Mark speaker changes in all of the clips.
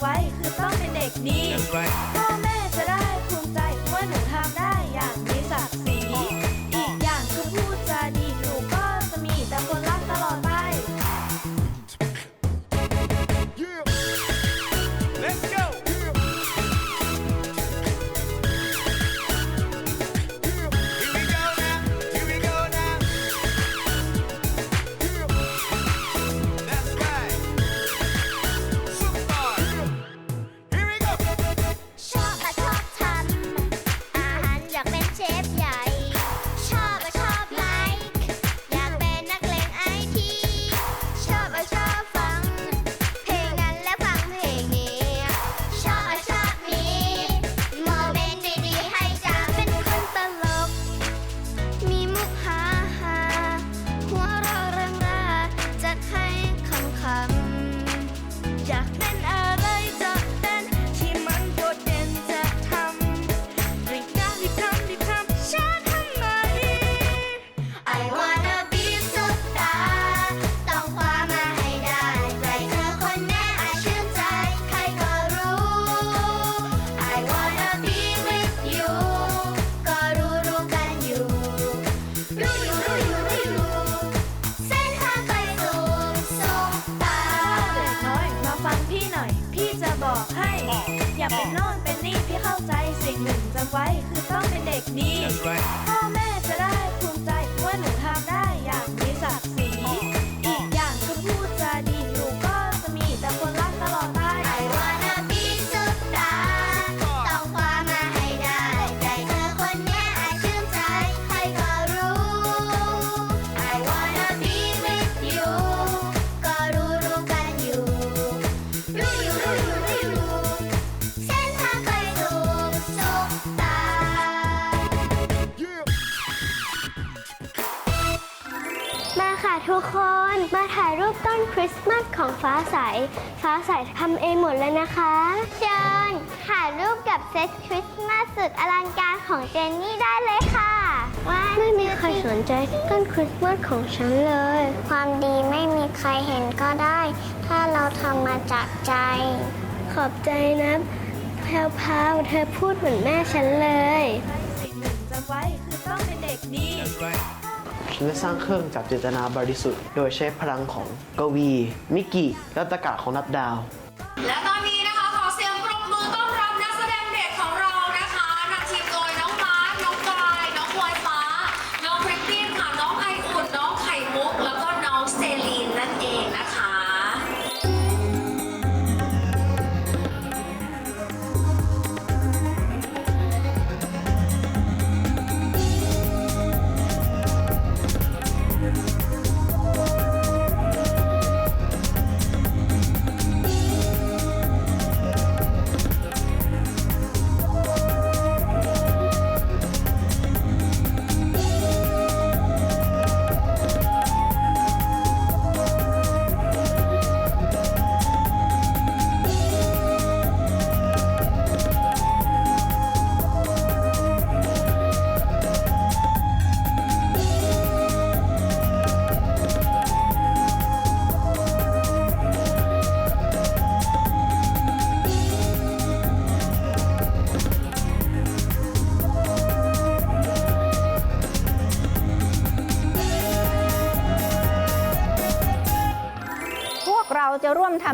Speaker 1: ไว้คือต้องเป็
Speaker 2: นเด็กดี
Speaker 3: That's right
Speaker 2: คริ
Speaker 1: สต์
Speaker 2: มาส
Speaker 4: ของฟ้าใส ฟ้าใสทำเองหมดเลยนะคะ
Speaker 1: เชิญถ่ายรูปกับเซตคริสต์มาสสุดอลังการของเจนนี่ได้เลยค่ะว่า
Speaker 4: ไม่มีใครสนใจต้นคริสต์มาสของฉันเลย
Speaker 1: ความดีไม่มีใครเห็นก็ได้ ถ้าเราทำมาจากใจ
Speaker 4: ขอบใจนะแพรวพาวเธอพูดเหมือนแม่ฉันเลย
Speaker 5: และสร้างเครื่องจับเจตนาบริสุทธิ์ โดยใช้พลังของกวี มิกกี้และตะกะของนับดาว
Speaker 6: แล้ตอน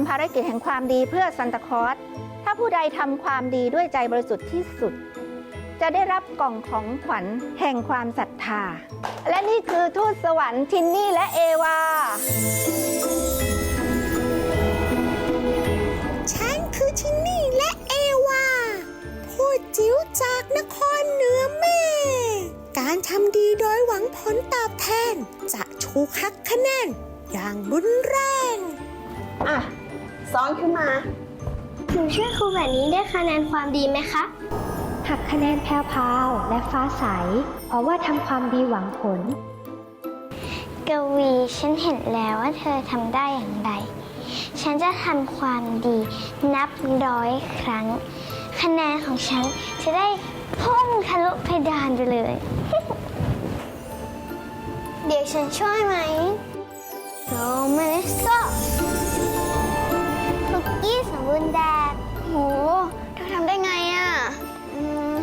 Speaker 6: ทำ
Speaker 7: ภารกิจแห่งความดีเพื่อซันตาคลอสถ้าผู้ใดทำความดีด้วยใจบริสุทธิ์ที่สุด จะได้รับกล่องของขวัญแห่งความศรัทธา และนี่คือทูตสวรรค์ทินนี่และเอวา
Speaker 8: ฉันคือทินนี่และเอวา ผู้จิ๋วจากนครเหนือแม่การทำดีโดยหวังผลตอบแทน จะถูกหักคะแนน อย่างรุนแรง
Speaker 3: อะ ซ้อนขึ้นมา หนูช่วยครูแบบนี้ได้คะแนนความดีไหมคะ
Speaker 9: หักคะแนนแพรวพราวและฟ้าใส เพราะว่าทำความดีหวังผล
Speaker 3: กวีฉันเห็นแล้วว่าเธอทำได้อย่างไร ฉันจะทำความดีนับร้อยครั้ง คะแนนของฉันจะได้พุ่งทะลุเพดานไปเลย เดี๋ยวฉันช่วยไหมโรม บูรณ์แบบโห เธอทำได้ไงอะอืม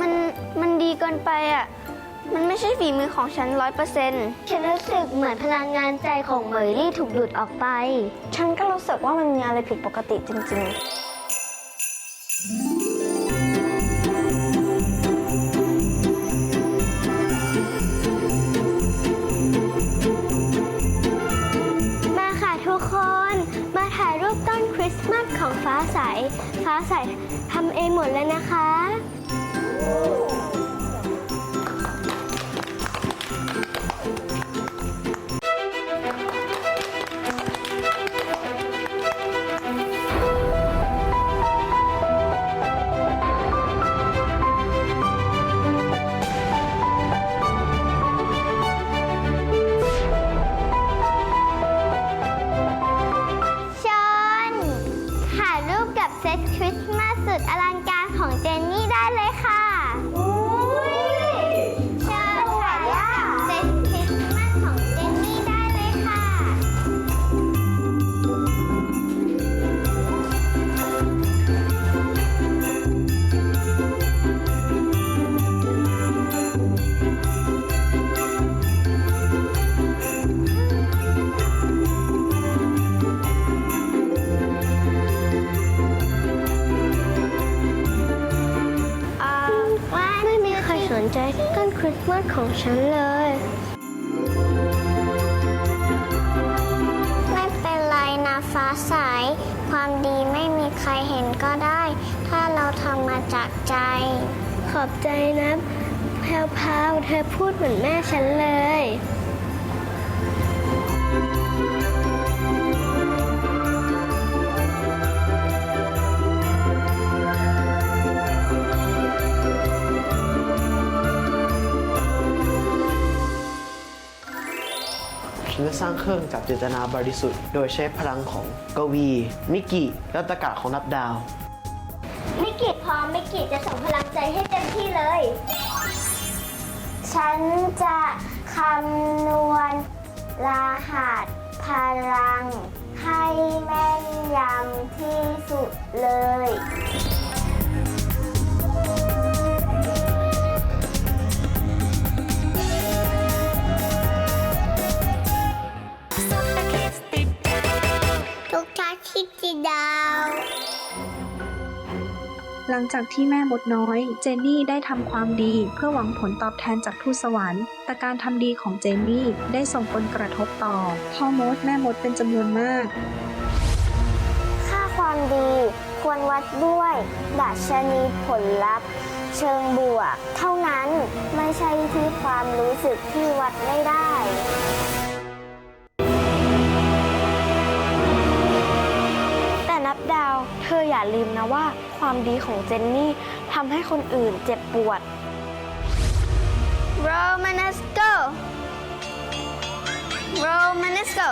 Speaker 3: มัน มันดีเกินไปอะ มันไม่ใช่ฝีมือของฉันร้อยเปอร์เซ็นต์ฉันรู้สึกเหมือนพลังงานใจของเหมยลี่ถูกดูดออกไป ฉันก็รู้สึกว่ามันมีอะไรผิดปกติจริง ๆ ฟ้าใสทำเองหมดเลยนะคะ สร้างเครื่องจับเจ
Speaker 5: ตนาบริสุทธิ์ โดยใช้พลังของกวี มิกิ และตะกะของนับดาว
Speaker 3: มิกิพร้อมมิกิจะส่งพลังใจให้เต็มที่เลย ฉันจะคำนวณรหัสพลังให้แม่นยำที่สุดเลย
Speaker 9: หลังจากที่แม่มดน้อย เจนนี่ได้ทำความดีเพื่อหวังผลตอบแทนจากทูตสวรรค์ แต่การทำดีของเจนนี่ได้ส่งผลกระทบต่อพ่อมดแม่มดเป็นจำนวนมาก
Speaker 3: ค่าความดีควรวัดด้วยดัชนีผลลัพธ์ เชิงบวก เท่านั้นไม่ใช่ที่ความรู้สึกที่วัดไม่ได้
Speaker 10: แต่นับดาว ธออย่าลืมนะว่าความดีของเจนนี่ทำให้คนอื่นเจ็บปวด
Speaker 3: Romanesco Romanesco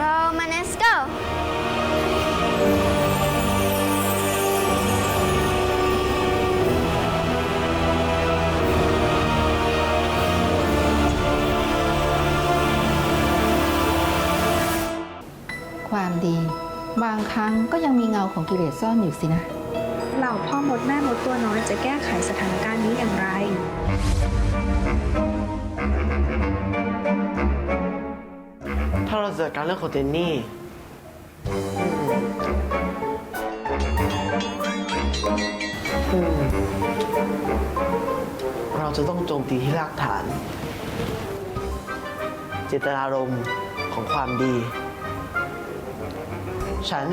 Speaker 3: Romanesco
Speaker 11: ความดี บางครั้งก็ยังมีเงาของกิเลสซ่อนอยู่สินะ
Speaker 9: เหล่าพ่อมดแม่มดตัวน้อยจะแก้ไขสถานการณ์นี้อย่างไร
Speaker 5: ถ้าเราเราจะจัดการเรื่องของเจนนี่อืมเราจะต้องโจมตีที่รากฐาน เจตนารมณ์ของความดี ฉัน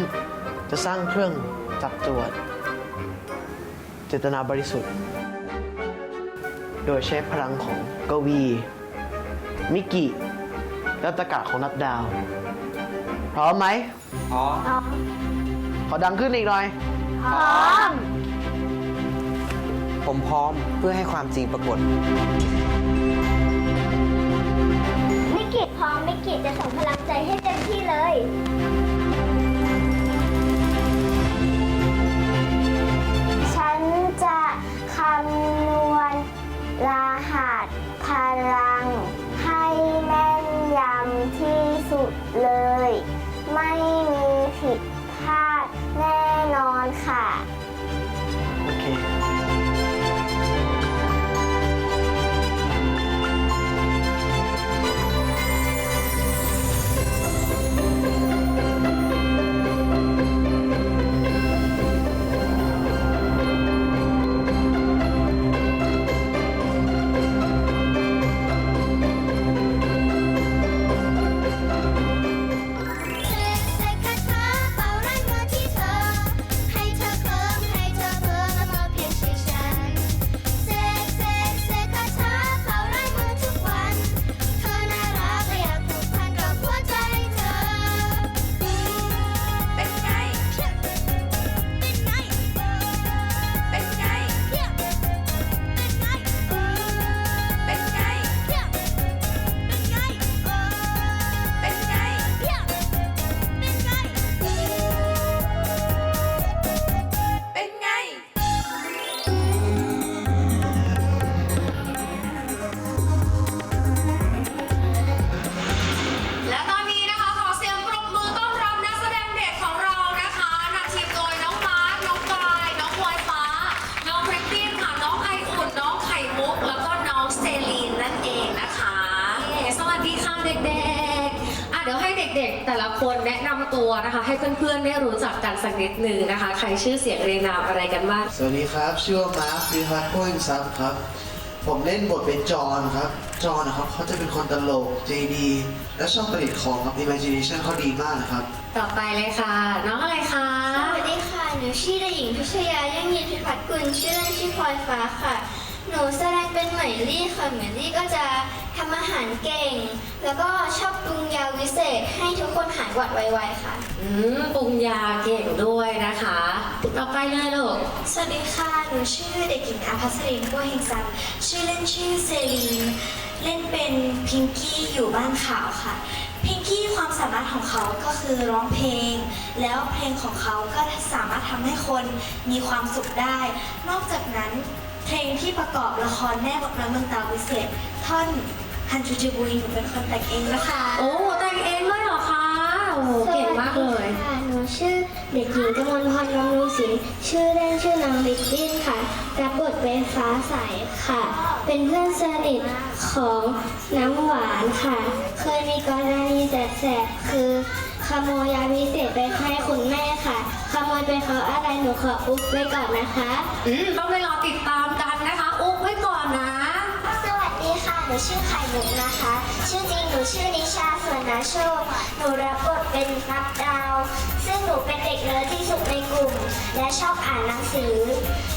Speaker 5: จะสร้างเครื่องจับตรวจ เจตนาบริสุทธิ์ โดยใช้พลังของกวี มิกิ และตะกะของนับดาว พร้อมไหม
Speaker 4: พร้อม
Speaker 5: ขอดังขึ้นอีกหน่อย
Speaker 4: พร้อม
Speaker 12: ผมพร้อมเพื่อให้ความจริงปรากฏ
Speaker 4: มิกิพร้อมมิกิจะส่งพลังใจให้เต็มที่เลย พลัง ให้แม่นยำที่สุดเลย ไม่มีผิดพลาด
Speaker 6: แน่นอนค่ะ เดี๋ยวให้เด็กๆ แต่ละคนแนะนำตัวนะคะ ให้เพื่อนๆได้รู้จักกันสักนิดหนึ่งนะคะ ใครชื่อเสียงเรียงนามอะไรกันบ้าง
Speaker 5: สวัสดีครับ ชื่อว่ามาร์คพิพัฒน์พ้นทรัพย์ครับ ผมเล่นบทเป็นจอห์นครับ จอห์นนะครับเขาจะเป็นคนตลกใจดีและชอบประดิษฐ์ของครับ imagination เขาดีมากนะครับ
Speaker 6: ต่อไปเลยค่ะ น้องอะไรคะ
Speaker 1: สวัสดีค่ะ หนูชื่อเด็กหญิงพิชยายั่งยืนพิพัฒน์กุลชื่อเล่นชื่อพลอยฟ้าค่ะ หนูแสดงเป็นเหมยลี่ค่ะเหมยลี่ก็จะทำอาหารเก่ง แล้วก็ชอบปรุงยาวิเศษให้ทุกคนหายหวัดไวๆค่ะ
Speaker 6: อืมปรุงยาเก่งด้วยนะคะต่อไปเลยลูก
Speaker 1: สวัสดีค่ะ หนูชื่อเด็กหญิงอาภัสรินกัวเฮงซันชื่อเล่นชื่อเซรีน เล่นเป็นพิงกี้อยู่บ้านขาวค่ะ พิงกี้ความสามารถของเขาก็คือร้องเพลง แล้วเพลงของเขาก็สามารถทำให้คนมีความสุขได้ นอกจากนั้น เพลงที่ประกอบละครแม่บอกน้ำเมืองตาวิเศษ ท่อนฮันจูจิบุยหนูเป็นคนแต่งเองนะคะ
Speaker 6: โอ้แต่งเองเลยเหรอคะโอ้โหเก่งมากเลย
Speaker 1: ค่ะหนูชื่อเด็กหญิงกมลพรบำรุงศิลป์ชื่อเล่นชื่อนางลิตติ้นค่ะ รับบทเป็นฟ้าใสค่ะ เป็นเพื่อนสนิทของน้ำหวานค่ะ เคยมีกรณีแสบๆคือ ขโมยยาพิเศษไปให้คุณแม่ค่ะ ขโมยไปเขาอะไรหนูขออุ๊บไว้ก่อนนะคะ
Speaker 6: อืมต้องไปรอติดตาม
Speaker 1: หนูชื่อไข่มุกนะคะ ชื่อจริงหนูชื่อนิชาสวนนาโชคหนูรับบทเป็นนับดาว ซึ่งหนูเป็นเด็กเนิร์ดที่สุดในกลุ่ม และชอบอ่านหนังสือ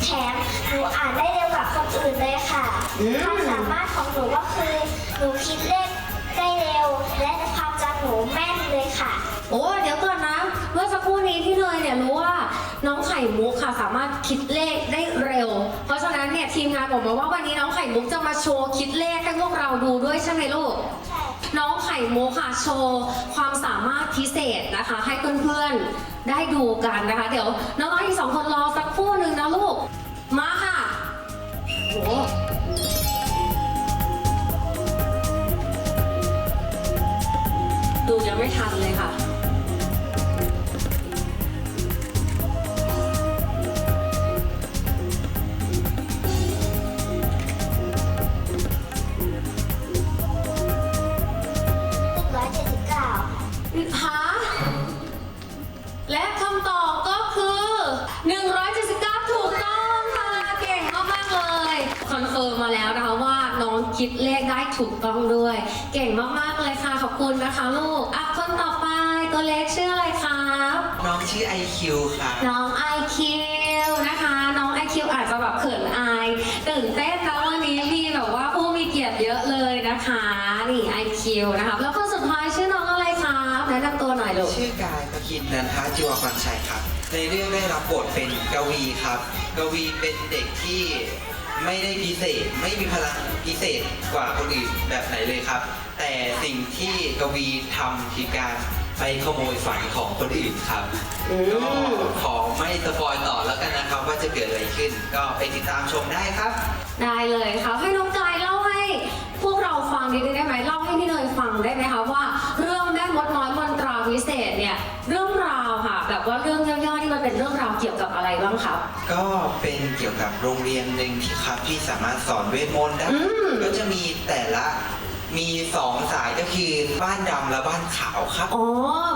Speaker 1: แถมหนูอ่านได้เร็วกว่าคนอื่นเลยค่ะ
Speaker 6: อืม
Speaker 1: ความสามารถของหนูก็คือ หนูคิดเลข ได้เร็ว และความจำหนูแม่นเลยค่ะ
Speaker 6: โอ้เดี๋ยวก่อนนะ เมื่อสักครู่นี้พี่เนยเนี่ยรู้ว่าน้องไข่มุกค่ะสามารถคิดเลขได้เร็ว เพราะฉะนั้นเนี่ยทีมงานบอกมาว่าวันนี้น้องไข่มุกจะมาโชว์คิดเลขให้พวกเราดูด้วยใช่ไหมลูก น้องไข่มุกค่ะโชว์ความสามารถพิเศษนะคะ ให้เพื่อนๆได้ดูกันนะคะ เดี๋ยวน้องๆอีกสองคนรอสักครู่หนึ่งนะลูก มาค่ะโหูยังไม่ทันเลยค่ะหาและคำตอบก็คือ 1 7 คิดเลขได้ถูกต้องด้วย เก่งมากๆเลยค่ะ ขอบคุณนะคะลูกอะคนต่อไปตัวเล็กชื่ออะไรครับ
Speaker 12: น้องชื่อ IQ ค่ะ
Speaker 6: น้อง IQ นะคะ น้อง IQ อาจจะแบบเขินอายตื่นเต้นนะวันนี้มีแบบว่าผู้มีเกียรติเยอะเลยนะคะนี่ IQ นะคะแล้วคนสุดท้ายชื่อน้องอะไรครับแนะนำตัวหน่อยลูก
Speaker 12: ชื่อกายพกินนันทาจิวาพันชัยครับ ในเรื่องได้รับบทเป็นกวีครับ กวีเป็นเด็กที่ ไม่ได้พิเศษไม่มีพลังพิเศษกว่าคนอื่นแบบไหนเลยครับ แต่สิ่งที่กวีทำคือการไปขโมยฝันของคนอื่นครับ
Speaker 6: อืม
Speaker 12: ก็ขอไม่สปอยต่อแล้วกันนะครับ ว่าจะเกิดอะไรขึ้น ก็ไปติดตามชมได้ครับ
Speaker 6: ได้เลยค่ะ ให้น้องกายเล่า ครับ ก็
Speaker 12: เป็นเกี่ยวกับโรงเรียนหนึ่งที่ครับที่สามารถสอนเวทมนต์ได้
Speaker 6: อืม
Speaker 12: ก็จะมีแต่ละมีสองสายก็คือบ้านดำและบ้านขาวครับ
Speaker 6: อ๋อ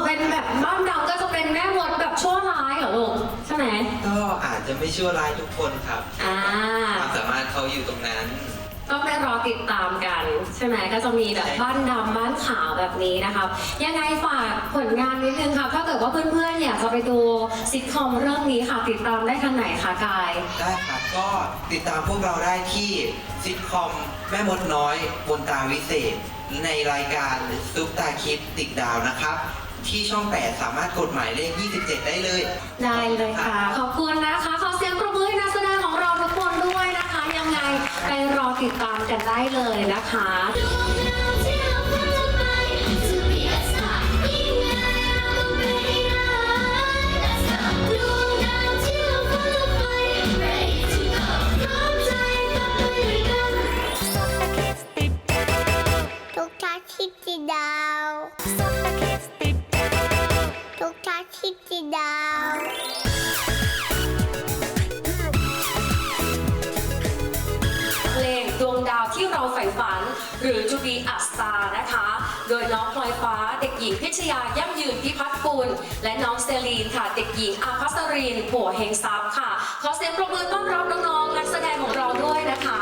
Speaker 6: เป็นแบบบ้านดำก็จะเป็นแม่มดแบบชั่วร้ายเหรอลูกใช่ไหม
Speaker 12: ก็อาจจะไม่ชั่วร้ายทุกคนครับ
Speaker 6: อ่า
Speaker 12: ความสามารถเขาอยู่ตรงนั้น
Speaker 6: ก็ไปรอติดตามกัน ใช่ไหมก็จะมีแบบบ้านดำบ้านขาวแบบนี้นะครับยังไงฝากผลงานนิดนึงค่ะถ้าเกิดว่าเพื่อนๆอยากจะไปดูซิทคอมเรื่องนี้ค่ะติดตามได้ทางไหนคะกาย
Speaker 12: ได้ครับก็ติดตามพวกเราได้ที่ซิทคอมแม่มดน้อยบนตาวิเศษ ในรายการซุปตาคิดติดดาวนะครับ ที่ช่อง 8 สามารถกดหมายเลข 27 ได้เลย
Speaker 6: ได้เลยค่ะ ขอบคุณนะคะ ขอเสียงปรบมือให้ ติดตามกันได้เลยนะคะ
Speaker 1: ทุกทักคิดติดทุกทักคิดติดดาว
Speaker 6: น้องพลอยฟ้า เด็กหญิงพิชยายั่งยืนพิพัฒน์กุลและน้องเซลีนค่ะ เด็กหญิงอาภัสรินผัวเฮงซับค่ะ ขอเสียงปรบมือต้อนรับน้องๆนักแสดงของเราด้วยนะคะ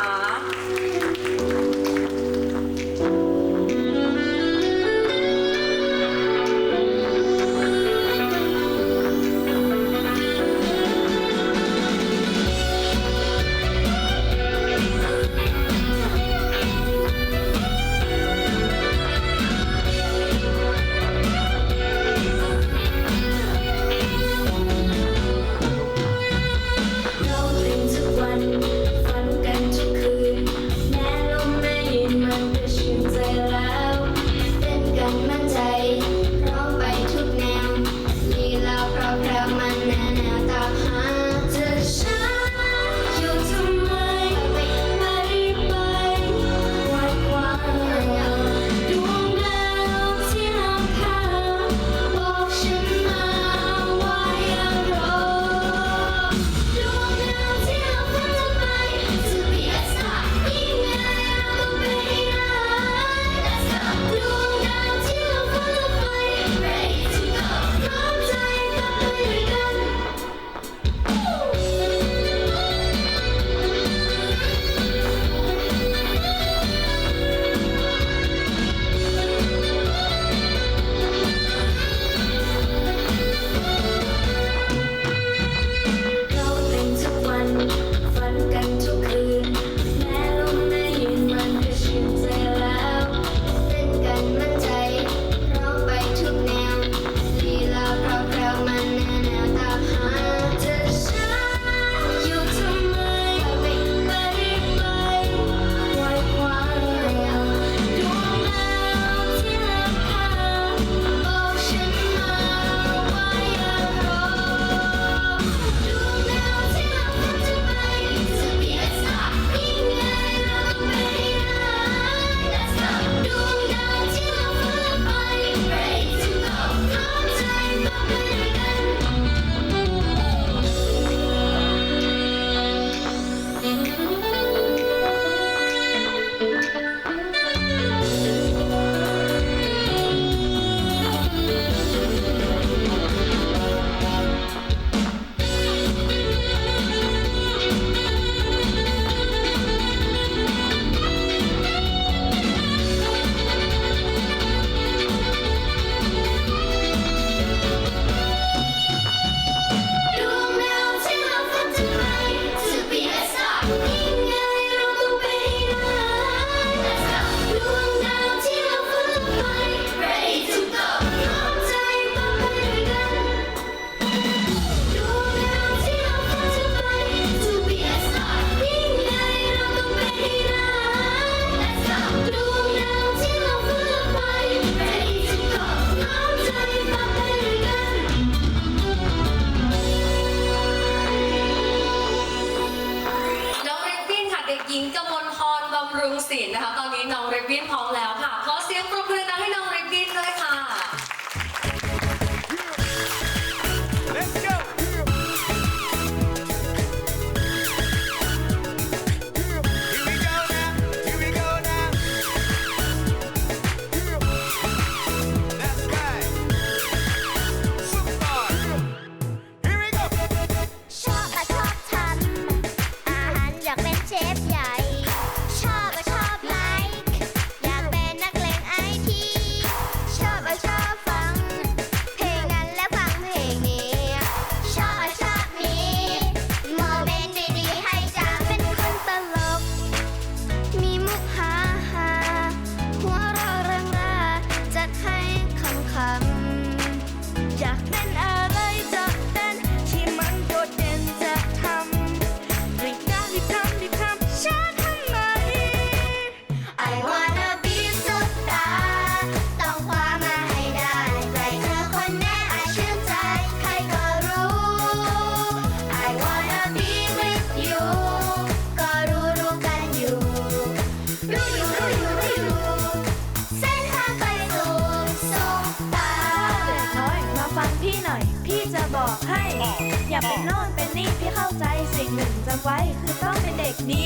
Speaker 2: เป็
Speaker 13: น
Speaker 2: โน่นเป็นนี่
Speaker 3: พี่เข้าใจสิ่งหนึ่งจำไว้คือต้องเป็นเด็กดี